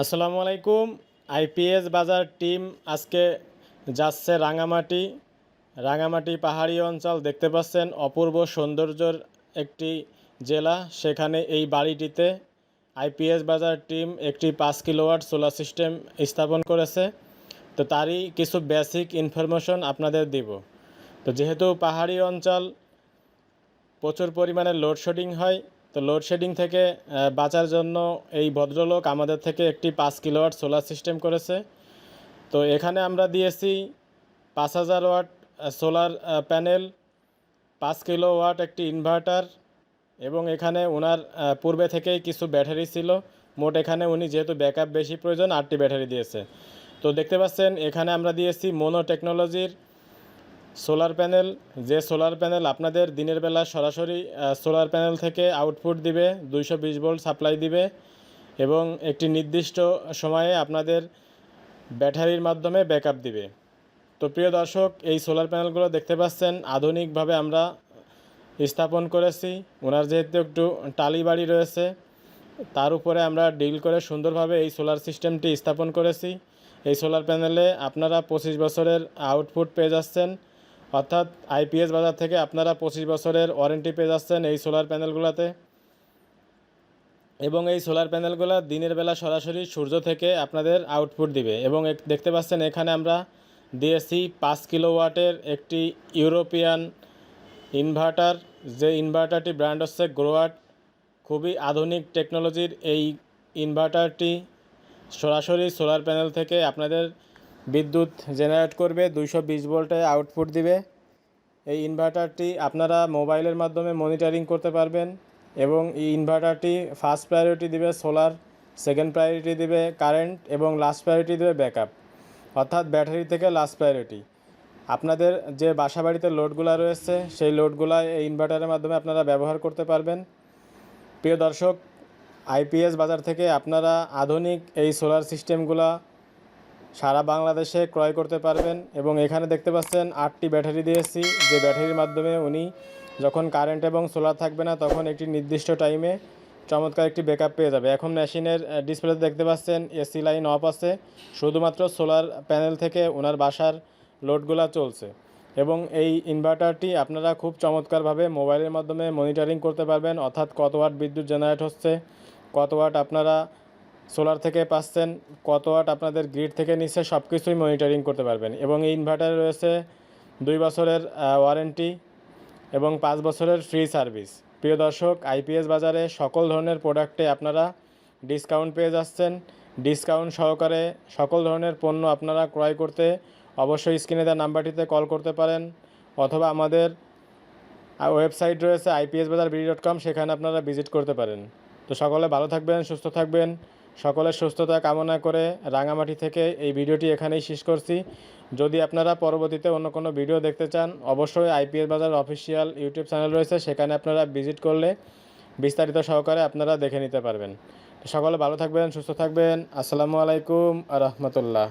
আসসালামু আলাইকুম আইপিএস বাজার টিম আজকে যাচ্ছে রাঙামাটি। রাঙামাটি পাহাড়ি অঞ্চল দেখতে পাচ্ছেন, অপূর্ব সৌন্দর্যর একটি জেলা। সেখানে এই বাড়িটিতে আইপিএস বাজার টিম একটি পাঁচ কিলোওয়াট সোলার সিস্টেম স্থাপন করেছে। তো তারই কিছু বেসিক ইনফরমেশন আপনাদের দিব। তো যেহেতু পাহাড়ি অঞ্চল প্রচুর পরিমাণে লোডশেডিং হয় তো লোডশেডিং থেকে বাঁচার জন্য এই ভদ্রলোক আমাদের থেকে একটি পাঁচ কিলোওয়াট সোলার সিস্টেম করেছে। তো এখানে আমরা দিয়েছি পাঁচ হাজার ওয়াট সোলার প্যানেল পাঁচ কিলো ওয়াট একটি ইনভার্টার এবং এখানে ওনার পূর্বে থেকেই কিছু ব্যাটারি ছিল। মোট এখানে উনি যেহেতু ব্যাকআপ বেশি প্রয়োজন, আটটি ব্যাটারি দিয়েছে। তো দেখতে পাচ্ছেন, এখানে আমরা দিয়েছি মোনো টেকনোলজির সোলার প্যানেল, যে সোলার প্যানেল আপনাদের দিনের বেলা সরাসরি সোলার প্যানেল থেকে আউটপুট দিবে, দুইশো বিশ ভোল্ট সাপ্লাই দিবে এবং একটি নির্দিষ্ট সময়ে আপনাদের ব্যাটারির মাধ্যমে ব্যাকআপ দিবে। তো প্রিয় দর্শক, এই সোলার প্যানেলগুলো দেখতে পাচ্ছেন, আধুনিকভাবে আমরা স্থাপন করেছি। ওনার যেহেতু একটু টালি বাড়ি রয়েছে, তার উপরে আমরা ডিল করে সুন্দরভাবে এই সোলার সিস্টেমটি স্থাপন করেছি। এই সোলার প্যানেলে আপনারা পঁচিশ বছরের আউটপুট পেয়ে যাচ্ছেন। অর্থাৎ আইপিএস বাজার থেকে আপনারা পঁচিশ বছরের ওয়ারেন্টি পেয়ে যাচ্ছেন এই সোলার প্যানেলগুলোতে। এবং এই সোলার প্যানেলগুলো দিনের বেলা সরাসরি সূর্য থেকে আপনাদের আউটপুট দিবে। এবং দেখতে পাচ্ছেন এখানে আমরা দিয়েছি পাঁচ কিলো ওয়াটের একটি ইউরোপিয়ান ইনভার্টার। যে ইনভার্টারটি ব্র্যান্ড হচ্ছে গ্রোয়াট খুবই আধুনিক টেকনোলজির এই ইনভার্টারটি সরাসরি সোলার প্যানেল থেকে আপনাদের বিদ্যুৎ জেনারেট করবে, দুইশো বিশ ভোল্টে আউটপুট দিবে। এই ইনভার্টারটি আপনারা মোবাইলের মাধ্যমে মনিটরিং করতে পারবেন এবং এই ইনভার্টারটি ফার্স্ট প্রায়োরিটি দিবে সোলার সেকেন্ড প্রায়োরিটি দিবে কারেন্ট এবং লাস্ট প্রায়োরিটি দেবে ব্যাকআপ অর্থাৎ ব্যাটারি থেকে লাস্ট প্রায়োরিটি আপনাদের যে বাসা বাড়িতে লোডগুলো রয়েছে, সেই লোডগুলো এই ইনভার্টারের মাধ্যমে আপনারা ব্যবহার করতে পারবেন। প্রিয় দর্শক আইপিএস বাজার থেকে আপনারা আধুনিক এই সোলার সিস্টেমগুলা সারা বাংলাদেশে ক্রয় করতে পারবেন এবং এখানে দেখতে পাচ্ছেন আটটি ব্যাটারি দিয়েছি। যে ব্যাটারির মাধ্যমে উনি যখন কারেন্ট এবং সোলার থাকবে না, তখন একটি নির্দিষ্ট টাইমে চমৎকার একটি ব্যাকআপ পেয়ে যাবে। এখন মেশিনের ডিসপ্লেতে দেখতে পাচ্ছেন এসি লাইন অফ আছে। শুধুমাত্র সোলার প্যানেল থেকে ওনার বাসার লোডগুলা চলছে। এবং এই ইনভার্টারটি আপনারা খুব চমৎকারভাবে মোবাইলের মাধ্যমে মনিটরিং করতে পারবেন। অর্থাৎ কত ওয়াট বিদ্যুৎ জেনারেট হচ্ছে, কত ওয়াট আপনারা সোলার থেকে পাচ্ছেন কত ওয়াট আপনাদের গ্রিড থেকে নিচ্ছে সব কিছুই মনিটরিং করতে পারবেন। এবং এই ইনভার্টারে রয়েছে দুই বছরের ওয়ারেন্টি এবং পাঁচ বছরের ফ্রি সার্ভিস প্রিয় দর্শক আইপিএস বাজারে সকল ধরনের প্রোডাক্টে আপনারা ডিসকাউন্ট পেয়ে যাচ্ছেন। ডিসকাউন্ট সহকারে সকল ধরনের পণ্য আপনারা ক্রয় করতে অবশ্যই স্ক্রিনে দেওয়া নাম্বারটিতে কল করতে পারেন। অথবা আমাদের ওয়েবসাইট রয়েছে আইপিএস বাজার বিডি ডট কম সেখানে আপনারা ভিজিট করতে পারেন। তো সকলে ভালো থাকবেন, সুস্থ থাকবেন। সকলের সুস্থতা কামনা করে রাঙামাটি থেকে এই ভিডিওটি এখানেই শেষ করছি। যদি আপনারা পরবর্তীতে অন্য কোনো ভিডিও দেখতে চান, অবশ্যই আইপিএস বাজার অফিসিয়াল ইউটিউব চ্যানেল রয়েছে, সেখানে আপনারা ভিজিট করলে বিস্তারিত সহকারে আপনারা দেখে নিতে পারবেন। সকলে ভালো থাকবেন, সুস্থ থাকবেন। আসসালামু আলাইকুম রহমতুল্লাহ।